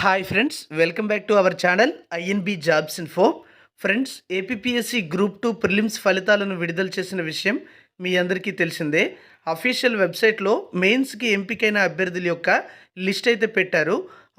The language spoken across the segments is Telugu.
Hi friends welcome back to our channel INB jobs info friends APPSC group two prelims ఫలితాలను విడుదల చేసిన విషయం మీ అందరికీ తెలిసిందే. అఫీషియల్ వెబ్సైట్లో మెయిన్స్కి ఎంపికైన అభ్యర్థుల యొక్క లిస్ట్ అయితే పెట్టారు.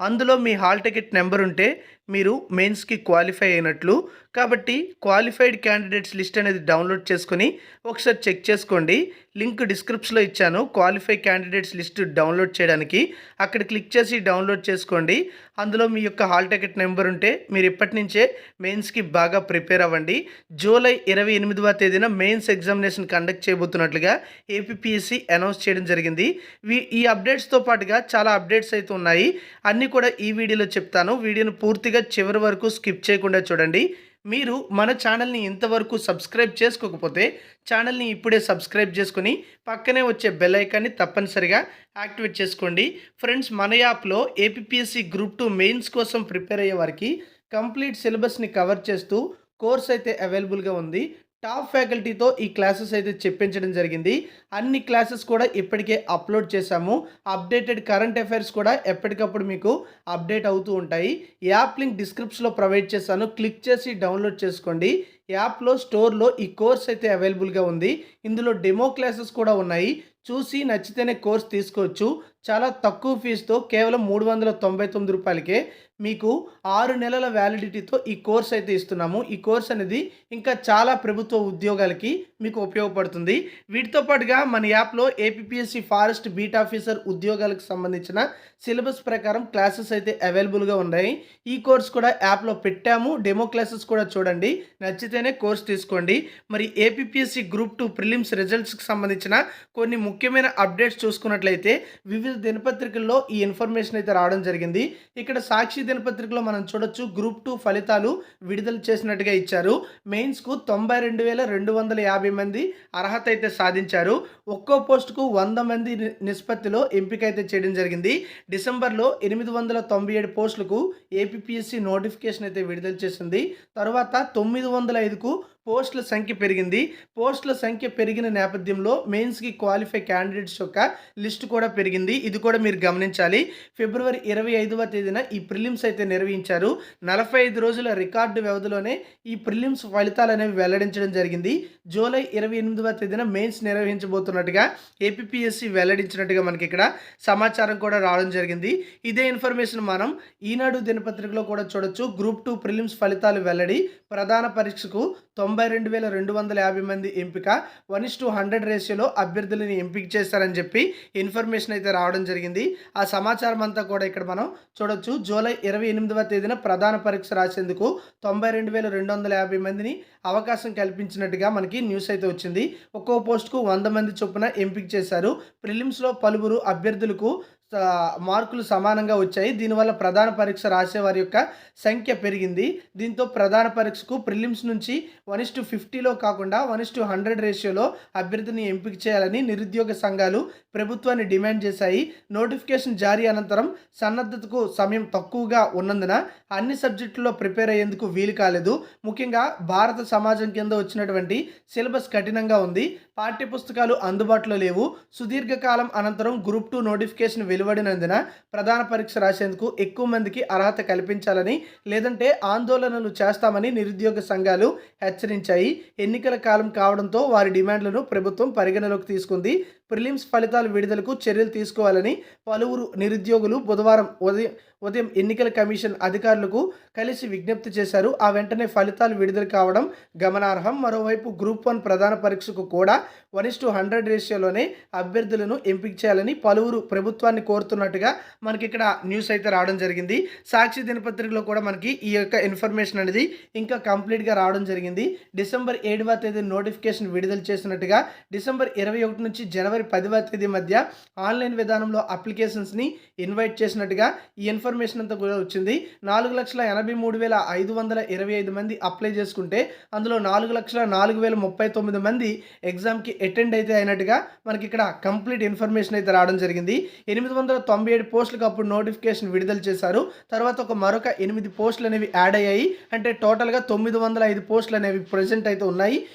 అందులో మీ హాల్ టికెట్ నెంబర్ ఉంటే మీరు మెయిన్స్కి క్వాలిఫై అయినట్లు. కాబట్టి క్వాలిఫైడ్ క్యాండిడేట్స్ లిస్ట్ అనేది డౌన్లోడ్ చేసుకొని ఒకసారి చెక్ చేసుకోండి. లింక్ డిస్క్రిప్షన్లో ఇచ్చాను. క్వాలిఫై క్యాండిడేట్స్ లిస్ట్ డౌన్లోడ్ చేయడానికి. అక్కడ క్లిక్ చేసి డౌన్లోడ్ చేసుకోండి. అందులో మీ యొక్క హాల్ టికెట్ నెంబర్ ఉంటే మీరు ఇప్పటి నుంచే మెయిన్స్కి బాగా ప్రిపేర్ అవ్వండి. జూలై ఇరవై ఎనిమిదవ తేదీన మెయిన్స్ ఎగ్జామినేషన్ కండక్ట్ చేయబోతున్నట్లుగా ఏపీఎస్సి అనౌన్స్ చేయడం జరిగింది. ఈ అప్డేట్స్తో పాటుగా చాలా అప్డేట్స్ అయితే ఉన్నాయి. అన్నీ కూడా ఈ వీడియోలో చెప్తాను. వీడియోను పూర్తిగా చివరి వరకు స్కిప్ చేయకుండా చూడండి. మీరు మన ఛానల్ని ఇంతవరకు సబ్స్క్రైబ్ చేసుకోకపోతే ఛానల్ని ఇప్పుడే సబ్స్క్రైబ్ చేసుకుని పక్కనే వచ్చే బెల్ ఐకాన్ని తప్పనిసరిగా యాక్టివేట్ చేసుకోండి. ఫ్రెండ్స్ మన యాప్లో ఏపీఎస్సి గ్రూప్ టూ మెయిన్స్ కోసం ప్రిపేర్ అయ్యే వారికి కంప్లీట్ సిలబస్ని కవర్ చేస్తూ కోర్స్ అయితే అవైలబుల్గా ఉంది. టాప్ ఫ్యాకల్టీతో ఈ క్లాసెస్ అయితే చెప్పించడం జరిగింది. అన్ని క్లాసెస్ కూడా ఇప్పటికే అప్లోడ్ చేశాము. అప్డేటెడ్ కరెంట్ అఫైర్స్ కూడా ఎప్పటికప్పుడు మీకు అప్డేట్ అవుతూ ఉంటాయి. యాప్ లింక్ డిస్క్రిప్షన్లో ప్రొవైడ్ చేశాను. క్లిక్ చేసి డౌన్లోడ్ చేసుకోండి. యాప్లో స్టోర్లో ఈ కోర్స్ అయితే అవైలబుల్గా ఉంది. ఇందులో డెమో క్లాసెస్ కూడా ఉన్నాయి. చూసి నచ్చితేనే కోర్స్ తీసుకోవచ్చు. చాలా తక్కువ ఫీజుతో కేవలం మూడు వందల తొంభై తొమ్మిది రూపాయలకే మీకు ఆరు నెలల వ్యాలిడిటీతో ఈ కోర్స్ అయితే ఇస్తున్నాము. ఈ కోర్స్ అనేది ఇంకా చాలా ప్రభుత్వ ఉద్యోగాలకి మీకు ఉపయోగపడుతుంది. వీటితో పాటుగా మన యాప్లో ఏపీఎస్సి ఫారెస్ట్ బీట్ ఆఫీసర్ ఉద్యోగాలకు సంబంధించిన సిలబస్ ప్రకారం క్లాసెస్ అయితే అవైలబుల్గా ఉన్నాయి. ఈ కోర్స్ కూడా యాప్లో పెట్టాము. డెమో క్లాసెస్ కూడా చూడండి. నచ్చితే నచ్చితేనే కోర్స్ తీసుకోండి. మరి ఏపీఎస్సి గ్రూప్ టూ ప్రిలిమ్స్ రిజల్ట్స్కి సంబంధించిన కొన్ని ముఖ్యమైన అప్డేట్స్ చూసుకున్నట్లయితే వివిధ దినపత్రికల్లో ఈ ఇన్ఫర్మేషన్ అయితే రావడం జరిగింది. ఇక్కడ సాక్షి దినపత్రికలో మనం చూడొచ్చు గ్రూప్ టూ ఫలితాలు విడుదల చేసినట్టుగా ఇచ్చారు. మెయిన్స్కు తొంభై రెండు వేల రెండు వందల యాభై మంది అర్హత అయితే సాధించారు. ఒక్కో పోస్టుకు వంద మంది నిష్పత్తిలో ఎంపిక అయితే చేయడం జరిగింది. డిసెంబర్లో ఎనిమిది వందల తొంభై ఏడు పోస్టులకు ఏపీఎస్సి నోటిఫికేషన్ అయితే విడుదల చేసింది. తర్వాత తొమ్మిది వందల ఐదుకు పోస్టుల సంఖ్య పెరిగింది. పోస్టుల సంఖ్య పెరిగిన నేపథ్యంలో మెయిన్స్కి క్వాలిఫై క్యాండిడేట్స్ యొక్క లిస్ట్ కూడా పెరిగింది. ఇది కూడా మీరు గమనించాలి. ఫిబ్రవరి ఇరవై ఐదవ తేదీన ఈ ప్రిలిమ్స్ అయితే నిర్వహించారు. నలభై ఐదు రోజుల రికార్డు వ్యవధిలోనే ఈ ప్రిలిమ్స్ ఫలితాలు అనేవి వెల్లడించడం జరిగింది. జూలై ఇరవై ఎనిమిదవ తేదీన మెయిన్స్ నిర్వహించబోతున్నట్టుగా ఏపీఎస్సి వెల్లడించినట్టుగా మనకి ఇక్కడ సమాచారం కూడా రావడం జరిగింది. ఇదే ఇన్ఫర్మేషన్ మనం ఈనాడు దినపత్రికలో కూడా చూడొచ్చు. గ్రూప్ టూ ప్రిలిమ్స్ ఫలితాలు వెల్లడి ప్రధాన పరీక్షకు తొంభై తొంభై రెండు వేల రెండు వందల యాభై మంది ఎంపిక వన్ ఇస్ టు హండ్రెడ్ రేషియోలో అభ్యర్థులని ఎంపిక చేశారని చెప్పి ఇన్ఫర్మేషన్ అయితే రావడం జరిగింది. ఆ సమాచారం అంతా కూడా ఇక్కడ మనం చూడొచ్చు. జూలై ఇరవై ఎనిమిదవ తేదీన ప్రధాన పరీక్ష రాసేందుకు తొంభై రెండు వేల రెండు వందల యాభై మందిని అవకాశం కల్పించినట్టుగా మనకి న్యూస్ అయితే వచ్చింది. ఒక్కో పోస్టుకు వంద మంది చొప్పున ఎంపిక చేశారు. ప్రిలిమ్స్లో పలువురు అభ్యర్థులకు మార్కులు సమానంగా వచ్చాయి. దీనివల్ల ప్రధాన పరీక్ష రాసే వారి యొక్క సంఖ్య పెరిగింది. దీంతో ప్రధాన పరీక్షకు ప్రిలిమ్స్ నుంచి వన్ ఇస్ టు ఫిఫ్టీలో కాకుండా వన్ ఇస్ టు హండ్రెడ్ రేషియోలో అభ్యర్థిని ఎంపిక చేయాలని నిరుద్యోగ సంఘాలు ప్రభుత్వాన్ని డిమాండ్ చేశాయి. నోటిఫికేషన్ జారీ అనంతరం సన్నద్ధతకు సమయం తక్కువగా ఉన్నందున అన్ని సబ్జెక్టుల్లో ప్రిపేర్ అయ్యేందుకు వీలు కాలేదు. ముఖ్యంగా భారత సమాజం కింద వచ్చినటువంటి సిలబస్ కఠినంగా ఉంది. పాఠ్యపుస్తకాలు అందుబాటులో లేవు. సుదీర్ఘకాలం అనంతరం గ్రూప్ టూ నోటిఫికేషన్ వెలువడినందున ప్రధాన పరీక్ష రాసేందుకు ఎక్కువ మందికి అర్హత కల్పించాలని లేదంటే ఆందోళనలు చేస్తామని నిరుద్యోగ సంఘాలు హెచ్చరించాయి. ఎన్నికల కాలం కావడంతో వారి డిమాండ్లను ప్రభుత్వం పరిగణలోకి తీసుకుంది. ప్రిలిమ్స్ ఫలితాల విడుదలకు చర్యలు తీసుకోవాలని పలువురు నిరుద్యోగులు బుధవారం ఉదయం ఉదయం ఎన్నికల కమిషన్ అధికారులకు కలిసి విజ్ఞప్తి చేశారు. ఆ వెంటనే ఫలితాలు విడుదల కావడం గమనార్హం. మరోవైపు గ్రూప్ వన్ ప్రధాన పరీక్షకు కూడా వన్ ఇస్ టు హండ్రెడ్ రేషియోలోనే అభ్యర్థులను ఎంపిక చేయాలని పలువురు ప్రభుత్వాన్ని కోరుతున్నట్టుగా మనకి ఇక్కడ న్యూస్ అయితే రావడం జరిగింది. సాక్షి దినపత్రికలో కూడా మనకి ఈ యొక్క ఇన్ఫర్మేషన్ అనేది ఇంకా కంప్లీట్గా రావడం జరిగింది. డిసెంబర్ ఏడవ తేదీ నోటిఫికేషన్ విడుదల చేసినట్టుగా డిసెంబర్ ఇరవై ఒకటి నుంచి జనవరి పదవ తేదీ మధ్య ఆన్లైన్ విధానంలో అప్లికేషన్స్ని ఇన్వైట్ చేసినట్టుగా ఈ ఇన్ఫర్మేషన్ అంతా కూడా వచ్చింది. నాలుగు లక్షల ఎనభై మూడు వేల ఐదు వందల ఇరవై ఐదు మంది అప్లై చేసుకుంటే అందులో నాలుగు లక్షల నాలుగు వేల ముప్పై తొమ్మిది మంది ఎగ్జామ్కి అటెండ్ అయితే అయినట్టుగా మనకి ఇక్కడ కంప్లీట్ ఇన్ఫర్మేషన్ అయితే రావడం జరిగింది. ఎనిమిది వందల తొంభై ఏడు పోస్టులకు అప్పుడు నోటిఫికేషన్ విడుదల చేశారు. తర్వాత ఒక మరొక ఎనిమిది పోస్టులు అనేవి యాడ్ అయ్యాయి. అంటే టోటల్గా తొమ్మిది వందల ఐదు పోస్టులు అనేవి ప్రజెంట్ అయితే ఉన్నాయి.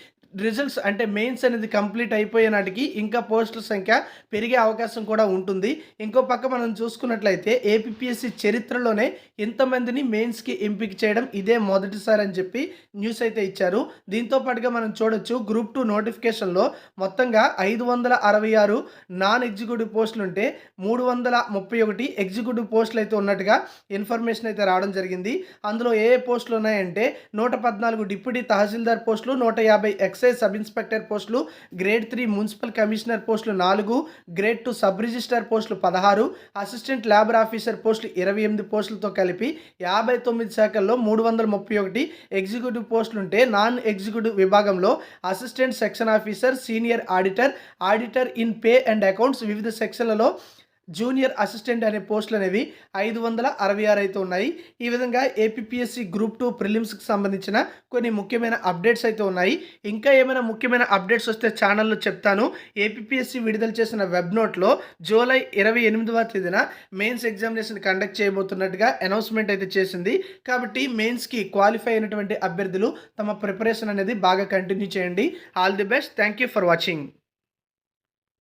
రిజల్ట్స్ అంటే మెయిన్స్ అనేది కంప్లీట్ అయిపోయే నాటికి ఇంకా పోస్టుల సంఖ్య పెరిగే అవకాశం కూడా ఉంటుంది. ఇంకో పక్క మనం చూసుకున్నట్లయితే ఏపీఎస్సి చరిత్రలోనే ఇంతమందిని మెయిన్స్కి ఎంపిక చేయడం ఇదే మొదటిసారి అని చెప్పి న్యూస్ అయితే ఇచ్చారు. దీంతో పాటుగా మనం చూడొచ్చు గ్రూప్ టూ నోటిఫికేషన్లో మొత్తంగా ఐదు వందల అరవై ఆరు నాన్ ఎగ్జిక్యూటివ్ పోస్టులు ఉంటే మూడు వందల ముప్పై ఒకటి ఎగ్జిక్యూటివ్ పోస్టులు అయితే ఉన్నట్టుగా ఇన్ఫర్మేషన్ అయితే రావడం జరిగింది. అందులో ఏ ఏ పోస్టులు ఉన్నాయంటే నూట పద్నాలుగు డిప్యూటీ తహసీల్దార్ పోస్టులు నూట యాభై ఎక్స్ ఎక్సైజ్ సబ్ ఇన్స్పెక్టర్ పోస్టులు గ్రేడ్ త్రీ మున్సిపల్ కమిషనర్ పోస్టులు నాలుగు గ్రేడ్ టూ సబ్ రిజిస్టర్ పోస్టులు పదహారు అసిస్టెంట్ ల్యాబర్ ఆఫీసర్ పోస్టులు ఇరవై ఎనిమిది పోస్టులతో కలిపి యాభై తొమ్మిది శాఖల్లో మూడు వందల ముప్పై ఒకటి ఎగ్జిక్యూటివ్ పోస్టులు ఉంటే నాన్ ఎగ్జిక్యూటివ్ విభాగంలో assistant section officer senior auditor auditor in pay and accounts వివిధ సెక్షన్లలో జూనియర్ అసిస్టెంట్ అనే పోస్టులు అనేవి ఐదు వందల అరవై ఆరు అయితే ఉన్నాయి. ఈ విధంగా ఏపీఎస్సి గ్రూప్ టూ ప్రిలిమ్స్కి సంబంధించిన కొన్ని ముఖ్యమైన అప్డేట్స్ అయితే ఉన్నాయి. ఇంకా ఏమైనా ముఖ్యమైన అప్డేట్స్ వస్తే ఛానల్లో చెప్తాను. ఏపీఎస్సి విడుదల చేసిన వెబ్ నోట్లో జూలై ఇరవై ఎనిమిదవ తేదీన మెయిన్స్ ఎగ్జామినేషన్ కండక్ట్ చేయబోతున్నట్టుగా అనౌన్స్మెంట్ అయితే చేసింది. కాబట్టి మెయిన్స్కి క్వాలిఫై అయినటువంటి అభ్యర్థులు తమ ప్రిపరేషన్ అనేది బాగా కంటిన్యూ చేయండి. All the best. Thank you for watching.